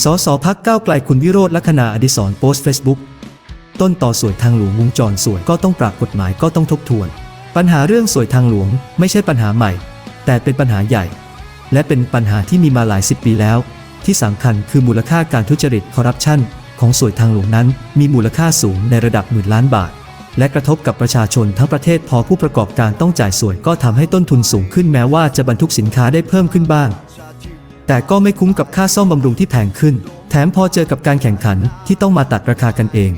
สสพักก้าวไกลคุณวิโรธลัคนาอดิศรโพสต์เฟซบุ๊กต้นต่อสวยทางหลวงวงจรสวยก็ต้องปรับกฎหมายก็ต้องทบทวน ปัญหาเรื่องสวยทางหลวงไม่ใช่ปัญหาใหม่ แต่เป็นปัญหาใหญ่ และเป็นปัญหาที่มีมาหลายสิบปีแล้ว ที่สำคัญคือมูลค่าการทุจริตคอร์รัปชันของสวยทางหลวงนั้น มีมูลค่าสูงในระดับหมื่นล้านบาท และกระทบกับประชาชนทั้งประเทศพอผู้ประกอบการต้องจ่ายสวยก็ทำให้ต้นทุนสูงขึ้นแม้ว่าจะบรรทุกสินค้าได้เพิ่มขึ้นบ้าง แต่ก็ไม่คุ้มกับค่าซ่อมบำรุงที่แพงขึ้น แถมพอเจอกับการแข่งขันที่ต้องมาตัดราคากันเอง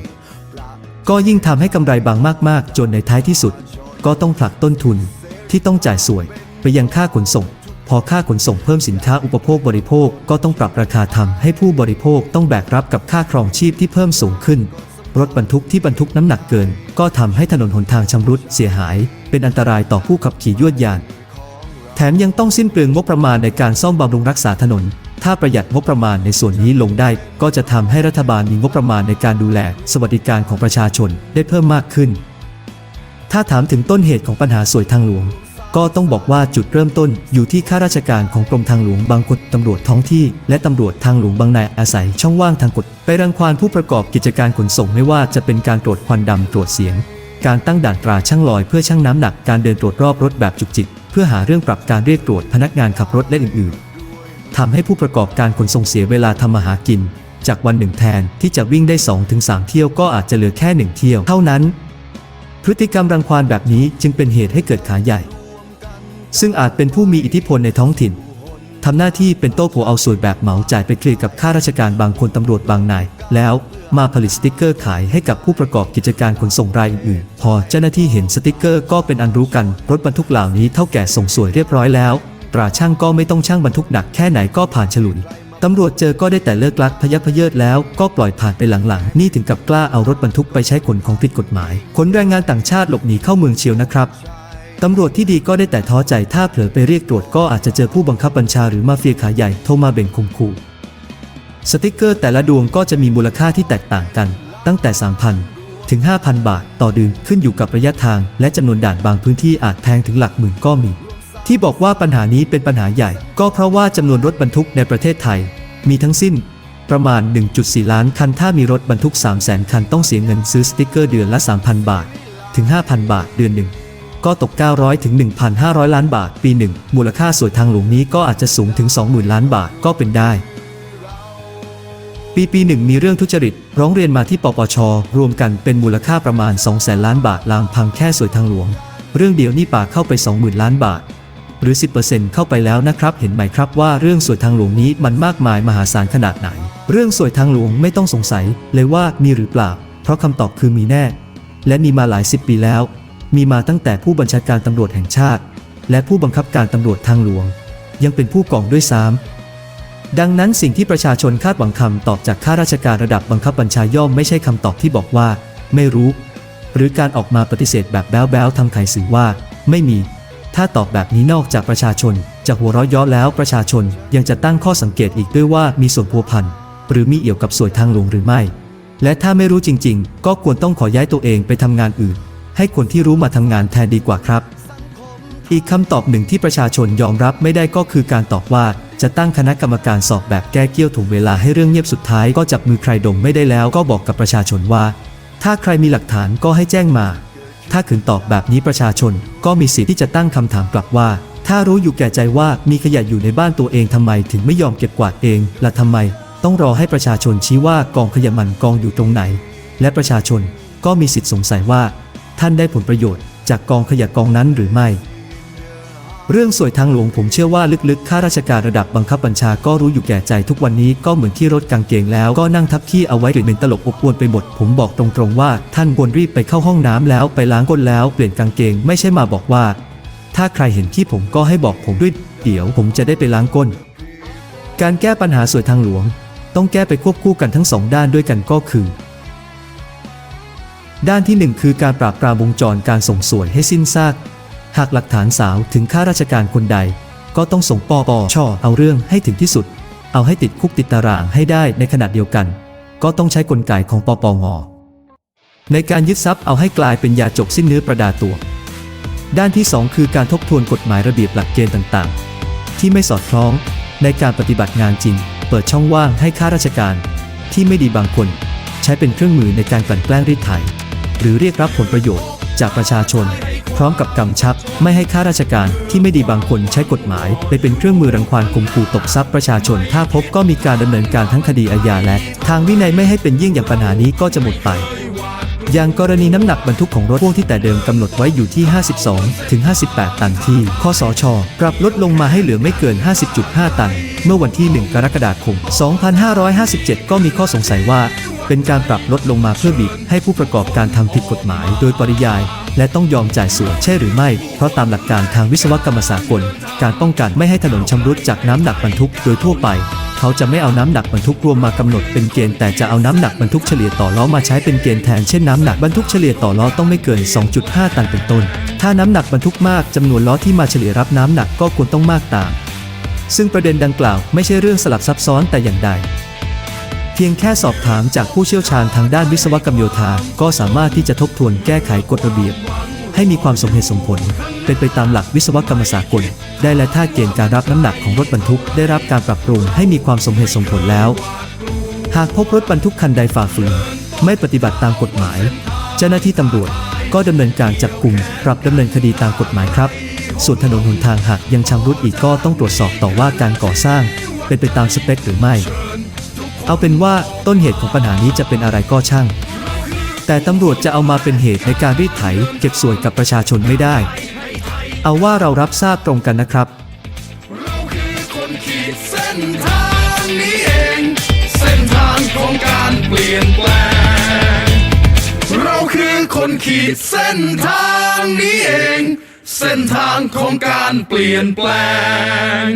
ก็ยิ่งทำให้กำไรบางมากๆ จนในท้ายที่สุด ก็ต้องผลักต้นทุนที่ต้องจ่ายสวย ไปยังค่าขนส่ง พอค่าขนส่งเพิ่มสินค้าอุปโภคบริโภคก็ต้องปรับราคาทำให้ผู้บริโภคต้องแบกรับกับค่าครองชีพที่เพิ่มสูงขึ้น รถบรรทุกที่บรรทุกน้ำหนักเกิน ก็ทำให้ถนนหนทางชำรุดเสียหาย เป็นอันตรายต่อผู้ขับขี่ยวดยาน แถมยังต้องสิ้นเปลืองงบประมาณในการซ่อมบำรุงรักษาถนน ถ้าประหยัดงบประมาณในส่วนนี้ลงได้ ก็จะทำให้รัฐบาลมีงบประมาณในการดูแล สวัสดิการของประชาชนได้เพิ่มมากขึ้น ถ้าถามถึงต้นเหตุของปัญหาสวยทางหลวง ก็ต้องบอกว่าจุดเริ่มต้นอยู่ที่ข้าราชการของกรมทางหลวงบางคนตำรวจท้องที่ และตำรวจทางหลวงบางนายอาศัยช่องว่างทางกฎไปรังควานผู้ประกอบกิจการขนส่งไม่ว่าจะเป็นการตรวจควันดำตรวจเสียง การตั้งด่านตราช่างลอยเพื่อชั่งน้ำหนักการเดินตรวจรอบรถแบบจุกจิก เพื่อหาเรื่องปรับการเรียกตรวจพนักงานขับรถและอื่นๆทำให้ผู้ประกอบการขนส่งเสียเวลาทำมาหากิน จากวันหนึ่งแทนที่จะวิ่งได้ 2-3 เที่ยวก็อาจจะเหลือแค่หนึ่งเที่ยวเท่านั้น พฤติกรรมรังควานแบบนี้จึงเป็นเหตุให้เกิดขาใหญ่ ซึ่งอาจเป็นผู้มีอิทธิพลในท้องถิ่น ทำหน้าที่เป็นโต๊ะโผเอาส่วนแบบเหมาจ่ายไปเคลียร์กับข้าราชการบางคนตำรวจบางนาย แล้วมาผลิตสติกเกอร์ขายให้กับผู้ประกอบกิจการขนส่งรายอื่นๆ พอเจ้าหน้าที่เห็นสติกเกอร์ก็เป็นอันรู้กันรถบรรทุกเหล่านี้เท่าแก่ส่งสวยเรียบร้อยแล้ว ตราช่างก็ไม่ต้องช่างบรรทุกหนักแค่ไหนก็ผ่านฉลุยตำรวจเจอก็ได้แต่เลิกลักพยักพเยิดแล้วก็ปล่อยผ่านไปหลังๆ นี่ถึงกับกล้าเอารถบรรทุกไปใช้ขนของผิดกฎหมาย ขนแรงงานต่างชาติหลบหนีเข้าเมืองเชียวนะครับ ตำรวจที่ดีก็ได้แต่ท้อใจถ้าเผลอไปเรียกตรวจก็อาจจะเจอผู้บังคับบัญชาหรือมาเฟียขาใหญ่โทรมาเบ่งข่มขู่สติกเกอร์แต่ละดวงก็จะมีมูลค่าที่แตกต่างกัน ตั้งแต่ 3,000 ถึง 5,000 บาท ต่อเดือนขึ้นอยู่กับระยะทาง และจำนวนด่านบางพื้นที่อาจแพงถึงหลักหมื่นก็มี ที่บอกว่าปัญหานี้เป็นปัญหาใหญ่ ก็เพราะว่าจำนวนรถบรรทุกในประเทศไทย มีทั้งสิ้น ประมาณ 1.4 ล้านคันถ้ามีรถบรรทุก 300,000 คันต้องเสียเงินซื้อสติกเกอร์เดือนละ 3,000 บาท ถึง 5,000 บาทเดือนหนึ่ง ก็ตก 900 ถึง 1,500 ล้านบาท ปีหนึ่ง มูลค่าสวยทางหลวงนี้ก็อาจจะสูงถึง 20,000 ล้านบาทก็เป็นได้ ปีปีหนึ่งมีเรื่องทุจริต ร้องเรียนมาที่ปปช รวมกันเป็นมูลค่าประมาณ 200,000 ล้านบาทลามพังแค่สวยทางหลวง เรื่องเดียวนี่ป่าเข้าไป 20,000 ล้านบาท หรือ 10%เข้าไปแล้วนะครับ เห็นไหมครับว่าเรื่องสวยทางหลวงนี้มันมากมายมหาศาลขนาดไหน เรื่องสวยทางหลวงไม่ต้องสงสัยเลยว่ามีหรือเปล่า เพราะคำตอบคือมีแน่ และมีมาหลายสิบปีแล้ว มีมาตั้งแต่ผู้บัญชาการตำรวจแห่งชาติ และผู้บังคับการตำรวจทางหลวง ยังเป็นผู้กองด้วยซ้ำดังนั้นสิ่งที่ประชาชนคาดหวังคำตอบจากข้าราชการระดับบังคับบัญชาย่อมไม่ใช่คำตอบที่บอกว่า ไม่รู้ หรือการออกมาปฏิเสธแบบแบ๊วๆทำไขสื่อว่า ไม่มี ถ้าตอบแบบนี้นอกจากประชาชนจะหัวเราะเย้อแล้วประชาชนยังจะตั้งข้อสังเกตอีกด้วยว่ามีส่วนพัวพันหรือมีเอี่ยวกับสวยทางหลวงหรือไม่ และถ้าไม่รู้จริง ๆ ก็ควรต้องขอย้ายตัวเองไปทำงานอื่น ให้คนที่รู้มาทำงานแทนดีกว่าครับ อีกคำตอบหนึ่งที่ประชาชนยอมรับไม่ได้ก็คือการตอบว่าจะตั้งคณะกรรมการสอบแบบแก้เกี้ยวถ่วงเวลาให้เรื่องเงียบสุดท้ายก็จับมือใครดมไม่ได้แล้วก็บอกกับประชาชนว่า ถ้าใครมีหลักฐานก็ให้แจ้งมา ถ้าขืนตอบแบบนี้ประชาชนก็มีสิทธิ์ที่จะตั้งคำถามกลับว่า ถ้ารู้อยู่แก่ใจว่ามีขยะอยู่ในบ้านตัวเองทำไมถึงไม่ยอมเก็บกวาดเองและทำไม ต้องรอให้ประชาชนชี้ว่ากองขยะมันกองอยู่ตรงไหน และประชาชนก็มีสิทธิ์สงสัยว่า ท่านได้ผลประโยชน์จากกองขยะกองนั้นหรือไม่ เรื่องสวยทางหลวงผมเชื่อว่าลึกๆ ข้าราชการระดับบังคับบัญชาก็รู้อยู่แก่ใจทุกวันนี้ก็เหมือนที่รถกางเกงแล้วก็นั่งทับขี้เอาไว้หรือเป็นตลกอบอวนไปหมดผมบอกตรงๆว่า ท่านควรรีบไปเข้าห้องน้ำแล้วไปล้างก้นแล้วเปลี่ยนกางเกงไม่ใช่มาบอกว่า ถ้าใครเห็นขี้ผมก็ให้บอกผมด้วยเดี๋ยวผมจะได้ไปล้างก้น การแก้ปัญหาสวยทางหลวง ต้องแก้ไปควบคู่กันทั้งสองด้านด้วยกันก็คือ ด้านที่หนึ่งคือการปราบปรามวงจรการส่งสวยให้สิ้นซาก หากหลักฐานสาวถึงข้าราชการคนใด ก็ต้องส่งปปชเอาเรื่องให้ถึงที่สุด เอาให้ติดคุกติดตารางให้ได้ในขณะเดียวกัน ก็ต้องใช้กลไกของปปงในการยึดทรัพย์เอาให้กลายเป็นยาจกสิ้นเนื้อประดาตัว ด้านที่ 2 คือการทบทวนกฎหมายระเบียบหลักเกณฑ์ต่างๆ ที่ไม่สอดคล้องในการปฏิบัติงานจริง เปิดช่องว่างให้ข้าราชการ ที่ไม่ดีบางคน ใช้เป็นเครื่องมือในการกลั่นแกล้งรีดไถ หรือเรียกรับผลประโยชน์จากประชาชน พร้อมกับกำชับ ไม่ให้ข้าราชการที่ไม่ดีบางคนใช้กฎหมายไปเป็นเครื่องมือรังควานข่มขู่ตบทรัพย์ประชาชน ถ้าพบก็มีการดำเนินการทั้งคดีอาญาและ ทางวินัยไม่ให้เป็นยิ่งอย่างปัญหานี้ก็จะหมดไปอย่างกรณีน้ำหนักบรรทุกของรถพ่วงที่แต่เดิมกำหนดไว้อยู่ที่ 52 ถึง 58 ตันที่คสช ปรับลดลงมาให้เหลือไม่เกิน 50.5 ตัน เมื่อวันที่ 1 กรกฎาคม 2557 ก็มีข้อสงสัยว่า เป็นการปรับลดลงมาเพื่อบีบให้ผู้ประกอบการทำผิดกฎหมายโดยปริยาย และต้องยอมจ่ายส่วนใช่หรือไม่ เพราะตามหลักการทางวิศวกรรมสากลการป้องกันไม่ให้ถนนชำรุดจากน้ำหนักบรรทุกโดยทั่วไป เขาจะไม่เอาน้ำหนักบรรทุกรวมมากำหนดเป็นเกณฑ์แต่จะเอาน้ำหนักบรรทุกเฉลี่ยต่อล้อมาใช้เป็นเกณฑ์แทนเช่นน้ำหนักบรรทุกเฉลี่ยต่อล้อต้องไม่เกิน 2.5 ตันเป็นต้น ถ้าน้ำหนักบรรทุกมากจำนวนล้อที่มาเฉลี่ยรับน้ำหนักก็ควรต้องมากตาม ซึ่งประเด็นดังกล่าวไม่ใช่เรื่องสลับซับซ้อนแต่อย่างใด เพียงแค่สอบถามจากผู้เชี่ยวชาญทางด้านวิศวกรรมโยธา ก็สามารถที่จะทบทวนแก้ไขกฎระเบียบ ให้มีความสมเหตุสมผล เป็นไปตามหลักวิศวกรรมศาสากล ได้และถ้าเกณฑ์การรับน้ำหนักของรถบรรทุกได้รับการปรับปรุงให้มีความสมเหตุสมผลแล้ว หากพบรถบรรทุกคันใดฝ่าฝืนไม่ปฏิบัติตามกฎหมาย เจ้าหน้าที่ตำรวจก็ดำเนินการจับกลุ่มปรับดำเนินคดีตามกฎหมายครับ ส่วนถนนหนทางหากยังชำรุดอีกก็ต้องตรวจสอบต่อว่าการก่อสร้าง เป็นไปตามสเปคหรือไม่ เอาเป็นว่าต้นเหตุของปัญหานี้จะเป็นอะไรก็ช่าง แต่ตำรวจจะเอามาเป็นเหตุในการรีดไถ เก็บสวยกับประชาชนไม่ได้ เอาว่าเรารับทราบตรงกันนะครับ เราคือคนขีดเส้นทางนี้เอง เส้นทางของการเปลี่ยนแปลง เราคือคนขีดเส้นทางนี้เอง เส้นทางของการเปลี่ยนแปลง